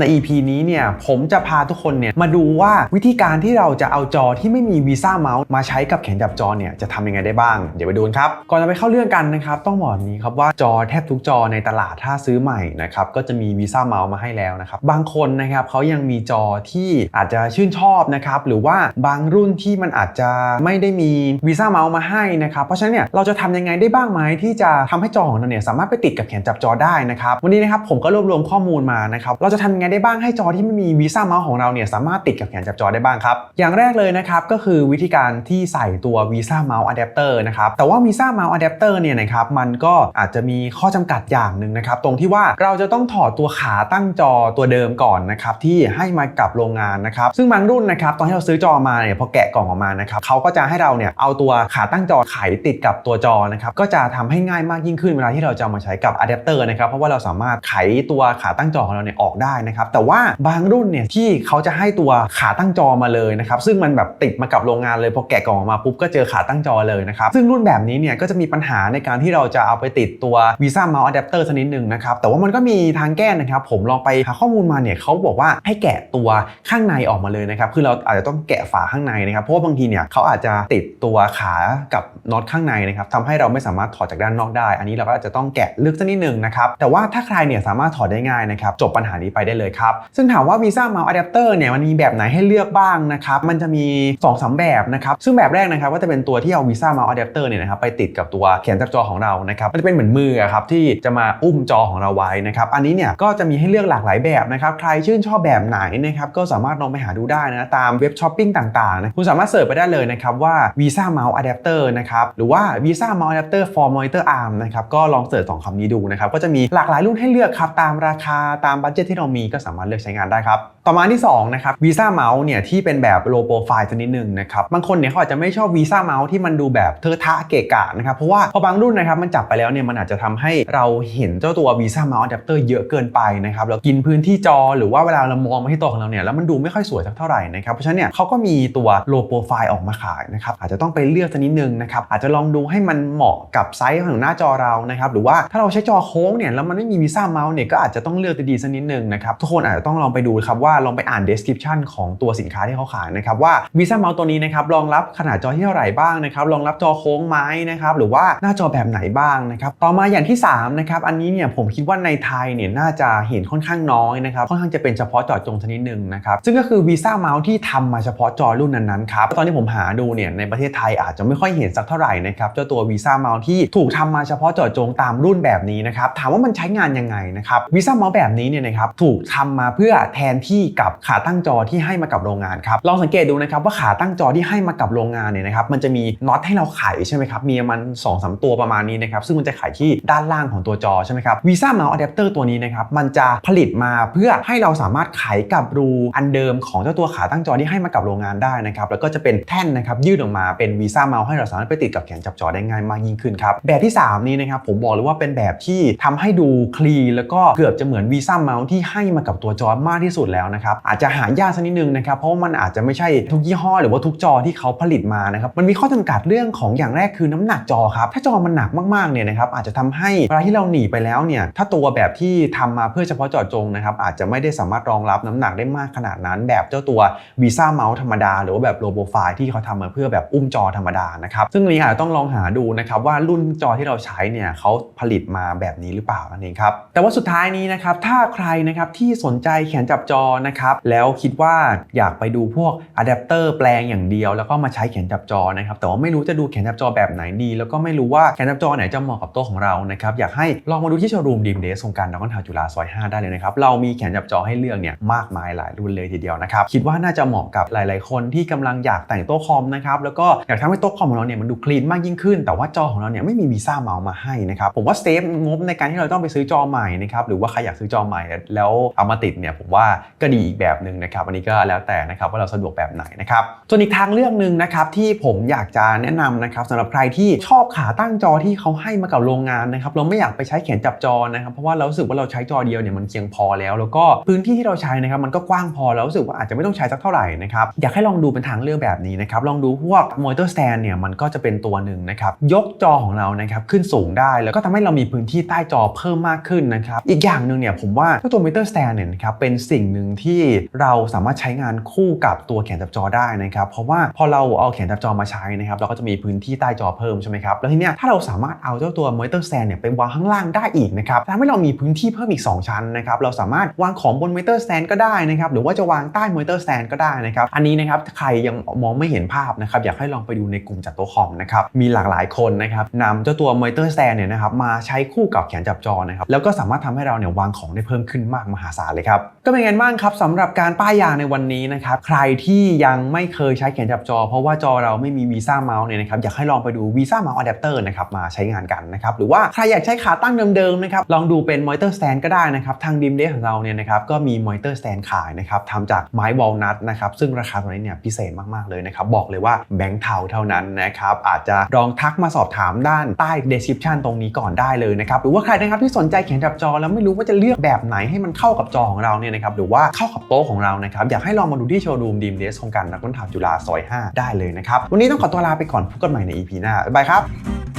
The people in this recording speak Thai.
ใน EP นี้เนี่ยผมจะพาทุกคนเนี่ยมาดูว่าวิธีการที่เราจะเอาจอที่ไม่มีวีซ่าเมาส์มาใช้กับแขนจับจอเนี่ยจะทำยังไงได้บ้าง เดี๋ยวไปดูนครับ ก่อนจะไปเข้าเรื่องกันนะครับ ต้องบอกนี้ครับว่าจอแทบทุกจอในตลาดถ้าซื้อใหม่นะครับก็จะมีวีซ่าเมาส์มาให้แล้วนะครับบางคนนะครับเขายังมีจอที่อาจจะชื่นชอบนะครับหรือว่าบางรุ่นที่มันอาจจะไม่ได้มีวีซ่าเมาส์มาให้นะครับเพราะฉะนั้นเนี่ยเราจะทำยังไงได้บ้างไหมที่จะทำให้จอของเราเนี่ยสามารถไปติดกับแขนจับจอได้นะครับวันนี้นะครับผมก็รวบรวมข้อมูลมานะครับเราจะทำยังไงได้บ้างให้จอที่ไม่มีวีซ่าเมาส์ของเราเนี่ยสามารถติดกับแขนจับจอได้บ้างครับ อย่างแรกเลยนะครับก็คือวิธีการที่ใส่ตัววีซ่าเมาส์อะแดปเตอร์นะครับแต่ว่าวีซ่าเมาส์อะแดปเตอร์เนี่ยนะครับมันก็อาจจะมีข้อจำกัดอย่างหนึ่งนะครับตรงที่ว่าเราจะต้องถอดตัวขาตั้งจอตัวเดิมก่อนนะครับที่ให้มากับโรงงานนะครับซึ่งบางรุ่นนะครับตอนที่เราซื้อจอมาเนี่ยพอแกะกล่องออกมานะครับเขาก็จะให้เราเนี่ยเอาตัวขาตั้งจอไขติดกับตัวจอนะครับก็จะทำให้ง่ายมากยิ่งขึ้นเวลาที่เราจะมาใช้กับอะแดปเตอร์นะครับเพราะว่าเราสามารถไขตัวขาตั้งจอของเราเนี่ยออกได้นะครับแต่ว่าบางรุ่นเนี่ยที่เขาจะให้ตัวขาตั้งจอมาเลยนะครับซึ่งมันแบบติดมากับโรงงานเลยพอแกะกล่องออกมาปุ๊บก็เจอขาตั้งจอเลยนะครับซึ่งรุ่นแบบนี้เนี่ยก็จะมีปัญหาในการที่เราจะเอาไปติดตัว Visa Mouse Adapter สักนิดหนึ่งนะครับแต่ว่ามันก็มีทางแก้นะครับผมลองไปหาข้อมูลมาเนี่ยเขาบอกว่าให้แกะตัวข้างในออกมาเลยนะครับคือเราอาจจะต้องแกะฝาข้างในนะครับเพราะว่าบางทีเนี่ยเขาอาจจะติดตัวขากับน็อตข้างในนะครับทำให้เราไม่สามารถถอดจากด้านนอกได้ อันนี้เราก็อาจจะต้องแกะลึกสักนิดหนึ่งนะครับแต่ว่าถ้าใครเนี่ยสามารถถอดได้ง่ายนะครับจบปัญหานี้ไปได้เลยครับซึ่งถามว่า Visa Mouse Adapter เนี่ยมันมีแบบไหนให้เลือกบ้างนะครับมันจะมี2อสแบบนะครับซึ่งแบบแรกนะครับก็จะเป็นตัวที่เอา Visa Mouse Adapter เนี่ยนะครับไปติดกับตัวแขนจับจอของเรานะครับมันจะเป็นเหมือนมือครับที่จะมาอุ้มจอของเราไว้นะครับอันนี้เนี่ยก็จะมีให้เลือกหลากหลายแบบนะครับใครชื่นชอบแบบไหนนะครับก็สามารถลองไปหาดูได้นะตามเว็บช้อปปิ้งต่างๆนะคุณสามารถเสิร์ชไปได้เลยนะครับว่า Visa Mouse Adapter นะครับหรือว่า Visa Mouse Adapter for Monitor Arm นะครับก็ลองเสิร์ชสองคำนี้ดูนะครับก็จะมีหลากหลายรุ่นให้เลือกครับตามราคาตามบัตเจตที่เรามีก็สามารถเลือกใช้งานได้ครับต่อมาที่2นะครับ Visa Mouse เนี่ยที่เป็นแบบ low profile สักนิดหนึ่งนะครับบางคนเนี่ยเขาอาจจะไม่ชอบ Visa Mouse ที่มันดูแบบเทอะทะเกะกะนะครับเพราะว่าพอบางรุ่นนะครับมันจับไปแล้วเนี่ยมันอาจจะทำให้เราเห็นเจ้าตัว Visa Mouse Adapter เยอะเกินไปนะครับแล้วกินพื้นที่จอหรือว่าเวลาเรามองมาที่ตัวของเราเนี่ยแล้วมันดูไม่ค่อยสวยสักเท่าไหร่นะครับเพราะฉะนั้นเนี่ยเขาก็มีตัว low profile ออกมาขายนะครับอาจจะต้องไปเลือกสักนิดนึงนะครับอาจจะลองดูให้มันเหมาะกับไซส์ของหน้าจอเรานะครับหรือว่าถ้าเราใช้จอโค้งเนี่ยแล้วมันไม่มี Visa Mouse เนี่ยก็อาจจะต้องเลือกดีๆสักนิดนึงนะครับทุกคนอาจจะต้องลองไปดูครับว่าลองไปอ่าน description ของตัวสินค้าที่เขาขายนะครับว่า Visa Mouse ตัวนี้นะครับรองรับขนาดจอที่เท่าไหร่บ้างนะครับรองรับจอโค้งไหมนะครับหรือว่าหน้าจอแบบไหนบ้างนะครับต่อมาอย่างที่3นะครับอันนี้เนี่ยผมคิดว่าในไทยเนี่ยน่าจะเห็นค่อนข้างน้อยนะครับค่อนข้างจะเป็นเฉพาะจาะจงชนิดหนึ่งนะครับซึ่งก็คือ Visa Mouse ที่ทำมาเฉพาะจอรุ่นนั้นๆครับตอนที่ผมหาดูเนี่ยในประเทศไทยอาจจะไม่ค่อยเห็นสักเท่าไหร่นะครับเจ้าตัว Visa Mouse ที่ถูกทำมาเฉพาะเจาะจงตามรุ่นแบบนี้นะครับถามว่ามันใช้งานยังไงนะครับ Visa Mouse แบบนี้เนี่ยนะครับถูกทำมาเพื่อแทนที่กับขาตั้งจอที่ให้มากับโรงงานครับลองสังเกตดูนะครับว่าขาตั้งจอที่ให้มากับโรงงานเนี่ยนะครับมันจะมีน็อตให้เราไขใช่ไหมครับมีมัน2อสตัวประมาณนี้นะครับซึ่งมันจะไขที่ด้านล่างของตัวจอใช่ไหมครับ Visa Mouse Adapter ตัวนี้นะครับมันจะผลิตมาเพื่อให้เราสามารถไขกับรูอันเดิมของเจ้าตัวขาตั้งจอที่ให้มากับโรงงานได้นะครับแล้วก็จะเป็นแท่นนะครับยืดออกมาเป็น Visa Mouse ให้เราสามารถไปติดกับแขนจับจอได้ง่ายมากยิ่งขึ้นครับ แบบที่ 3 นี้นะครับผมบอกเลยว่าเป็นแบบที่ทำให้ดูคลีแล้วก็เกือบจะเหมือน Visa Mouse ที่ให้มากับตัวจอมากที่สุดแล้วนะครับอาจจะหายากสักนิดนึงนะครับเพราะว่ามันอาจจะไม่ใช่ทุกยี่ห้อ หรือว่าทุกจอที่เขาผลิตมานะครับมันมีข้อจำกัดเรื่องของอย่างแรกคือน้ำหนักจอครับถ้าจอมันหนักมากๆเนี่ยนะครับอาจจะทำให้เวลาที่เราหนีไปแล้วเนี่ยถ้าตัวแบบที่ทำมาเพื่อเฉพาะเจาะจงนะครับอาจจะไม่ได้สามารถรองรับน้ำหนักได้มากขนาดนั้น แบบเจ้าตัว Visa Mouse ธรรมดา หรือว่าแบบ low profile ที่เขาทำมาเพื่อแบบอุ้มจอธรรมดานะครับซึ่งอันนี้อาจจะต้องลองหาดูนะครับว่ารุ่นจอที่เราใช้เนี่ยเขาผลิตมาแบบนี้หรือเปล่านั่นเองครับแต่ว่าสุดท้ายนี้นะครับถ้าใครนะครับที่สนใจแขนจับจอนะครับแล้วคิดว่าอยากไปดูพวกอะแดปเตอร์แปลงอย่างเดียว แล้วก็มาใช้แขนจับจอนะครับแต่ว่าไม่รู้จะดูแขนจับจอแบบไหนดี แล้วก็ไม่รู้ว่าแขนจับจอไหนจะเหมาะกับตัวของเรานะครับอยากให้ลองมาดูที่โชว์รูมดีมเดสโครงการดอกกันทาวจุฬาซอย5ได้เลยนะครับเรามีแขนจับจอให้เลือกเนี่ยมากมายหลายรุ่นเลยทีเดียวนะครับคิดว่าน่าจะเหมาะกับหลาย ๆ คนที่กำลังอยากแต่งโต๊ะคอมนะครับแล้วก็อยากทำให้โต๊ะคอมของเราเนี่ยมันดูคลีนมากยิ่งขึ้น แต่ว่าจอของเราเนี่ยไม่มีวีซ่าเมาส์มาให้นะครับผมว่าเซฟงบในการที่เราต้องไปซื้อจอใหม่นะครับหรือว่าใครอยากซื้อจอใหม่แล้วเอามาติดเนี่ยผมว่าก็ดีอีกแบบหนึ่งนะครับอันนี้ก็แล้วแต่นะครับว่าเราสะดวกแบบไหนนะครับส่วนอีกทางเลือกหนึ่งนะครับที่ผมอยากจะแนะนำนะครับสำหรับใครที่ชอบขาตั้งจอที่เขาให้มากับโรงงานนะครับเราไม่อยากไปใช้แขนจับจอนะครับเพราะว่าเราสึกว่าเราใช้จอเดียวเนี่ยมันเพียงพอแล้ว แล้วก็พื้นที่ที่เราใช้นะครับมันก็กว้างพอแล้วรู้สึกว่าอาจจะไม่ต้องใช้สักเท่าไหร่นะครับอยากให้ลองดูเป็นทางเลือกแบบนี้นะครับลองดูพวกมอเตอร์สแตนเนี่ยมันก็จะเป็นตัวหนึ่งนะครับยกจอของเรานะครับขึ้นสูงได้แล้วก็ทำให้เรามีพื้นที่ใต้จอเพิ่มมากขึ้นนะครับอีกอย่างหนึ่งเนี่ยผมว่าเจ้าตัวมิเตอร์สแตนเนี่ยนะครับเป็นสิ่งหนึ่งที่เราสามารถใช้งานคู่กับตัวแขนจับจอได้นะครับเพราะว่าพอเราเอาแขนจับจอมาใช้นะครับเราก็จะมีพื้นที่ใต้จอเพิ่มใช่ไหมครับแล้วทีเนี้ยถ้าเราสามารถเอาเจ้าตัว Monitor Stand เนี่ยไปวางข้างล่างได้อีกนะครับทำให้เรามีพื้นที่เพิ่มอีก 2 ชั้นนะครับเราสามารถวางของบน Monitor Stand ก็ได้นะครับหรือว่าจะวางใต้ Monitor Stand ก็ได้นะครับอันนี้นะครับใครยังมองไม่เห็นภาพนะครับอยากให้ลองไปดูในกลุ่มจัดโต๊ะคอมนะครับมีหลากหลายคนนะครับนำเจ้าตัว Monitor Stand เนี่ยนะครับมาใช้คู่กับแขนจับจอนะครับแล้วก็สามารถทำให้เราเนี่ยวางของได้เพิ่มขึ้นมากมหาศาลเลยครับก็เป็นไงบ้างครับสำหรับการป้ายยางในวันนี้นะครับใครที่ยังไม่เคยใช้แขนจับจอ เพราะว่าจอเราไม่มีวีซ่าเมาส์เนี่ยนะครับอยากให้ลองไปดูวีซ่าเมาส์อะแดปเตอร์นะครับมาใช้งานกันนะครับหรือว่าใครอยากใช้ขาตั้งเดิมๆนะครับลองดูเป็น Monitor Stand ก็ได้นะครับทางดิมเดของเราเนี่ยนะครับก็มี Monitor Stand ขายนะครับทำจากไม้วอลนัทนะครับซึ่งราคาตัวนี้เนี่ยพิเศษมากๆเลยนะครับบอกเลยว่าแบงค์เทาเท่านั้นนะครับอาจจะลองทักมาสอบถามด้านใต้ description ตรงนี้ก่อนได้เลยนะครับ หรือว่าใครนะครับที่สนใจเขียนจับจอแล้วไม่รู้ว่าจะเลือกแบบไหนให้มันเข้ากับจอของเราเนี่ยนะครับหรือว่าเข้ากับโต๊ะของเรานะครับอยากให้ลองมาดูที่โชว์รูมดีมเดสโครงการนักต้นถาจุฬาซอย5ได้เลยนะครับวันนี้ต้องขอตัวลาไปก่อนพบกันใหม่ใน EP หน้าบ๊ายบายครับ